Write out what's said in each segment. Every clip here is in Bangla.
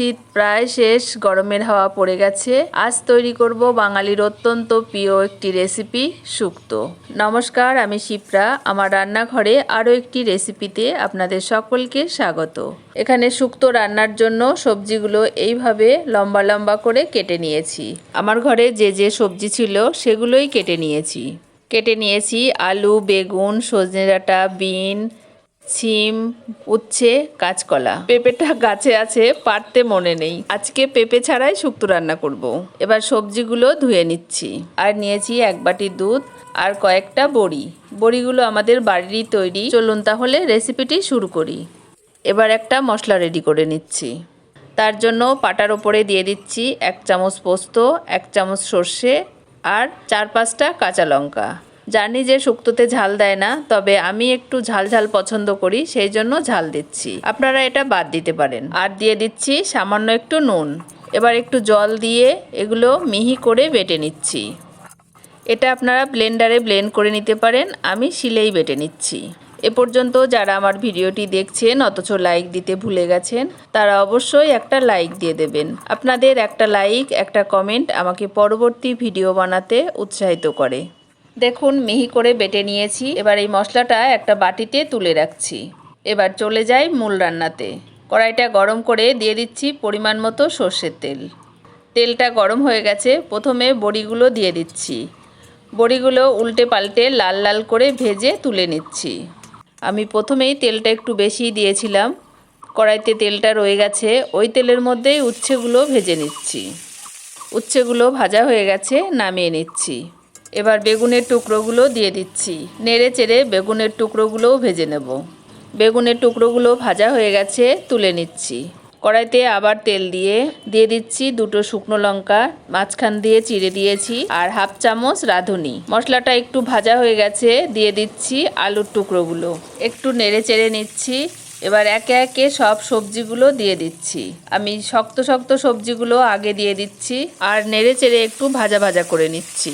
শীত প্রায় শেষ, গরমের হাওয়া পড়ে গেছে। আজ তৈরি করব বাঙালির অত্যন্ত প্রিয় একটি রেসিপি শুক্তো। নমস্কার, আমি শিপ্রা। আমার রান্নাঘরে আরও একটি রেসিপিতে আপনাদের সকলকে স্বাগত। এখানে শুক্তো রান্নার জন্য সবজিগুলো এইভাবে লম্বা লম্বা করে কেটে নিয়েছি। আমার ঘরে যে যে সবজি ছিল সেগুলোই কেটে নিয়েছি। কেটে নিয়েছি আলু, বেগুন, সজনে ডাঁটা, বিন সিম উচ্ছে, কাঁচকলা। পেঁপেটা গাছে আছে পারতে মনে নেই। আজকে পেঁপে ছাড়াই শুক্তো রান্না করব। এবার সবজিগুলো ধুয়ে নিচ্ছি। আর নিয়েছি এক বাটি দুধ আর কয়েকটা বড়ি। বড়িগুলো আমাদের বাড়িরই তৈরি। চলুন তাহলে রেসিপিটি শুরু করি। এবার একটা মশলা রেডি করে নিচ্ছি। তার জন্য পাটার ওপরে দিয়ে দিচ্ছি এক চামচ পোস্ত, এক চামচ সর্ষে আর চার পাঁচটা কাঁচা লঙ্কা। জানি যে শুক্তোতে ঝাল দেয় না, তবে আমি একটু ঝাল ঝাল পছন্দ করি, সেই জন্য ঝাল দিচ্ছি। আপনারা এটা বাদ দিতে পারেন। আর দিয়ে দিচ্ছি সামান্য একটু নুন। এবার একটু জল দিয়ে এগুলো মিহি করে বেটে নিচ্ছি। এটা আপনারা ব্লেন্ডারে ব্লেন্ড করে নিতে পারেন, আমি শিলেই বেটে নিচ্ছি। এ পর্যন্ত যারা আমার ভিডিওটি দেখছেন, অথচ লাইক দিতে ভুলে গেছেন, তারা অবশ্যই একটা লাইক দিয়ে দেবেন। আপনাদের একটা লাইক, একটা কমেন্ট আমাকে পরবর্তী ভিডিও বানাতে উৎসাহিত করে। দেখুন, মিহি করে বেটে নিয়েছি। এবার এই মশলাটা একটা বাটিতে তুলে রাখছি। এবার চলে যাই মূল রান্নাতে। কড়াইটা গরম করে দিয়ে দিচ্ছি পরিমাণ মতো সর্ষের তেল। তেলটা গরম হয়ে গেছে, প্রথমে বড়িগুলো দিয়ে দিচ্ছি। বড়িগুলো উল্টে পাল্টে লাল লাল করে ভেজে তুলে নিচ্ছি। আমি প্রথমেই তেলটা একটু বেশি দিয়েছিলাম। কড়াইতে তেলটা রয়ে গেছে, ওই তেলের মধ্যেই উচ্ছেগুলো ভেজে নিচ্ছি। উচ্ছেগুলো ভাজা হয়ে গেছে, নামিয়ে নিচ্ছি। এবার বেগুনের টুকরোগুলো দিয়ে দিচ্ছি। নেড়ে চেড়ে বেগুনের টুকরোগুলোও ভেজে নেব। বেগুনের টুকরোগুলো ভাজা হয়ে গেছে, তুলে নিচ্ছি। কড়াইতে আবার তেল দিয়ে দিয়ে দিচ্ছি দুটো শুকনো লঙ্কা, মাঝখান দিয়ে চিড়ে দিয়েছি আর হাফ চামচ রাঁধুনি। মশলাটা একটু ভাজা হয়ে গেছে, দিয়ে দিচ্ছি আলুর টুকরোগুলো। একটু নেড়ে চেড়ে নিচ্ছি, এবার একে একে সব সবজিগুলো দিয়ে দিচ্ছি। আমি শক্ত শক্ত সবজিগুলো আগে দিয়ে দিচ্ছি আর নেড়ে চেড়ে একটু ভাজা ভাজা করে নিচ্ছি।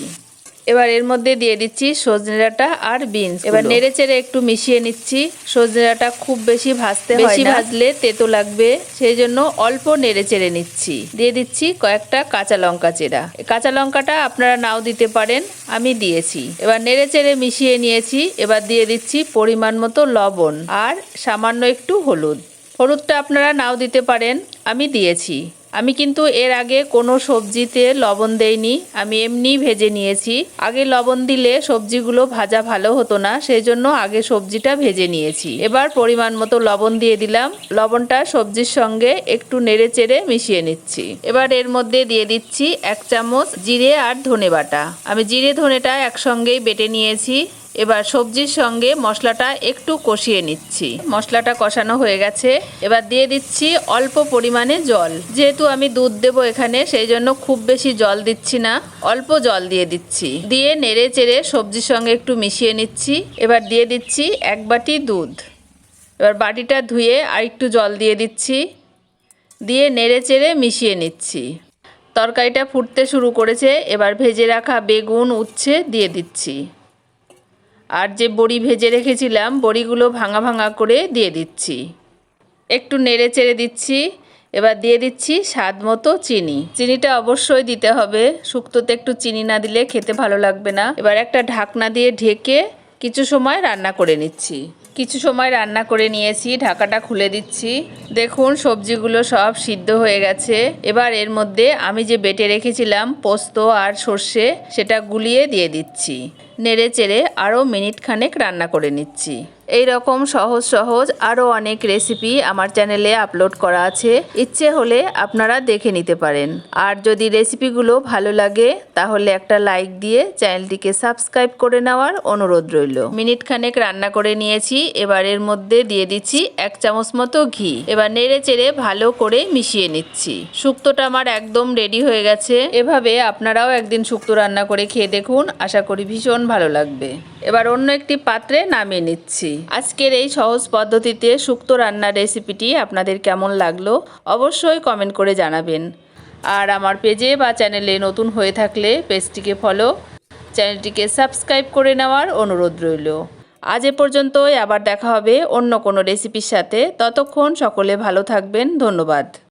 এবার এর মধ্যে দিয়ে দিচ্ছি সজনে ডাঁটা আর বিনস। এবার নেড়ে চেড়ে একটু মিশিয়ে নিচ্ছি। সজনে ডাঁটা খুব বেশি ভাজতে বেশি ভাজলে তেতো লাগবে সেই জন্য অল্প নেড়ে চেড়ে নিচ্ছি। দিয়ে দিচ্ছি কয়েকটা কাঁচা লঙ্কা চেরা। কাঁচা লঙ্কাটা আপনারা নাও দিতে পারেন আমি দিয়েছি। এবার নেড়ে চেড়ে মিশিয়ে নিয়েছি। এবার দিয়ে দিচ্ছি পরিমাণ মতো লবণ আর সামান্য একটু হলুদ। হলুদটা আপনারা নাও দিতে পারেন আমি দিয়েছি। আমি কিন্তু এর আগে কোনো সবজিতে লবণ দেইনি। আমি এমনি ভেজে নিয়েছি। আগে লবণ দিলে সবজিগুলো ভাজা ভালো হতো না সেই জন্য আগে সবজিটা ভেজে নিয়েছি। এবার পরিমাণ মতো লবণ দিয়ে দিলাম। লবণটা সবজির সঙ্গে একটু নেড়ে চেড়ে মিশিয়ে নিচ্ছি। এবার এর মধ্যে দিয়ে দিচ্ছি এক চামচ জিরে আর ধনে বাটা। আমি জিরে ধনেটা একসঙ্গেই বেটে নিয়েছি। এবার সবজির সঙ্গে মশলাটা একটু কষিয়ে নিচ্ছি। মশলাটা কষানো হয়ে গেছে। এবার দিয়ে দিচ্ছি অল্প পরিমাণে জল। যেহেতু আমি দুধ দেবো এখানে, সেই জন্য খুব বেশি জল দিচ্ছি না। অল্প জল দিয়ে দিচ্ছি। দিয়ে নেড়ে চেড়ে সবজির সঙ্গে একটু মিশিয়ে নিচ্ছি। এবার দিয়ে দিচ্ছি এক বাটি দুধ। এবার বাটিটা ধুয়ে আর একটু জল দিয়ে দিচ্ছি। দিয়ে নেড়ে চেড়ে মিশিয়ে নিচ্ছি। তরকারিটা ফুটতে শুরু করেছে। এবার ভেজে রাখা বেগুন, উচ্ছে দিয়ে দিচ্ছি। আর যে বড়ি ভেজে রেখেছিলাম, বড়িগুলো ভাঙা ভাঙা করে দিয়ে দিচ্ছি। একটু নেড়ে চেড়ে দিচ্ছি, এবার দিয়ে দিচ্ছি স্বাদ মতো চিনি। চিনিটা অবশ্যই দিতে হবে। শুক্তোতে একটু চিনি না দিলে খেতে ভালো লাগবে না। এবার একটা ঢাকনা দিয়ে ঢেকে কিছু সময় রান্না করে নিচ্ছি। কিছু সময় রান্না করে নিয়েছি, ঢাকাটা খুলে দিচ্ছি। দেখুন, সবজিগুলো সব সিদ্ধ হয়ে গেছে। এবার এর মধ্যে আমি যে বেটে রেখেছিলাম পোস্ত আর সর্ষে, সেটা গুলিয়ে দিয়ে দিচ্ছি। নেড়ে চেড়ে আরও মিনিট খানেক রান্না করে নিচ্ছি। এই রকম সহজ সহজ আরও অনেক রেসিপি আমার চ্যানেলে আপলোড করা আছে। ইচ্ছে হলে আপনারা দেখে নিতে পারেন। আর যদি রেসিপিগুলো ভালো লাগে, তাহলে একটা লাইক দিয়ে চ্যানেলটিকে সাবস্ক্রাইব করে নেওয়ার অনুরোধ রইল। মিনিট খানেক রান্না করে নিয়েছি, এবার এর মধ্যে দিয়ে দিচ্ছি এক চামচ মতো ঘি। এবার নেড়ে চেড়ে ভালো করে মিশিয়ে নিচ্ছি। শুক্তোটা আমার একদম রেডি হয়ে গেছে। এভাবে আপনারাও একদিন শুক্তো রান্না করে খেয়ে দেখুন। আশা করি ভীষণ ভালো লাগবে। এবার অন্য একটি পাত্রে নামিয়ে নিচ্ছি। আজকের এই সহজ পদ্ধতিতে শুক্তো রান্নার রেসিপিটি আপনাদের কেমন লাগল অবশ্যই কমেন্ট করে জানাবেন। আর আমার পেজে বা চ্যানেলে নতুন হয়ে থাকলে পেজটিকে ফলো, চ্যানেলটিকে সাবস্ক্রাইব করে নেওয়ার অনুরোধ রইল। আজ এ পর্যন্তই, আবার দেখা হবে অন্য কোনো রেসিপির সাথে। ততক্ষণ সকলে ভালো থাকবেন। ধন্যবাদ।